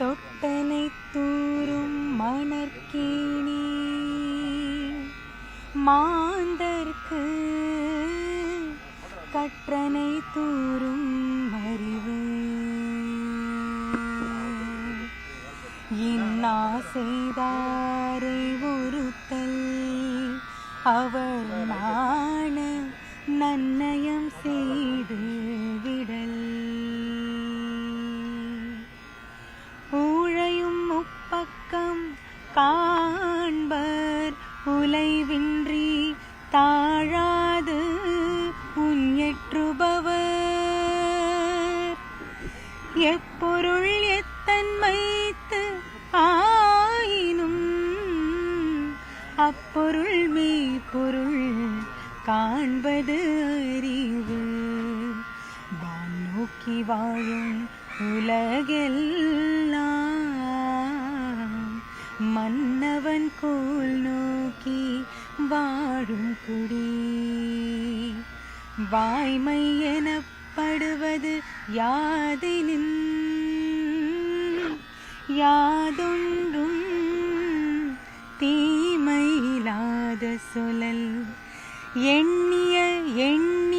தொட்டனை தூரும் மணற்கேணி மாந்தர்க்கு கற்றனை தூரும் அறிவு. இன்னா செய்தாரை ஒருத்தல் அவர் மான நன்னயம் செய்து எப்பொருள் எத்தன்மைத்து ஆயினும் அப்பொருள் மெய்ப்பொருள் காண்பது அறிவு. வான் நோக்கி வாழும் உலகெல்லாம் மன்னவன் கோல் நோக்கி வாழும் குடி. வாய்மை எனப்ப படுவது யாதெனின் யாதொன்றும் தீமையில்லாத சொல்லல் எண்ணிய எண்ணியாங்கு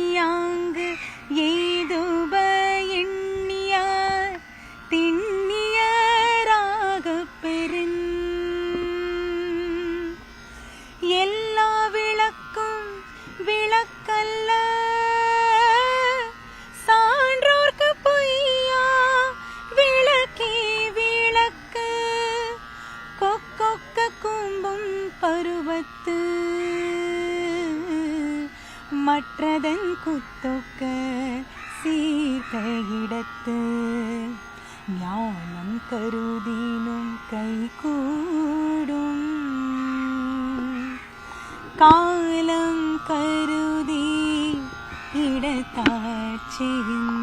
மற்றதன் குத்தொக்க சீர்க்க இடத்து ஞானம் கருதினும் கை கூடும் காலம் கருதி இடத்தாட்சியின்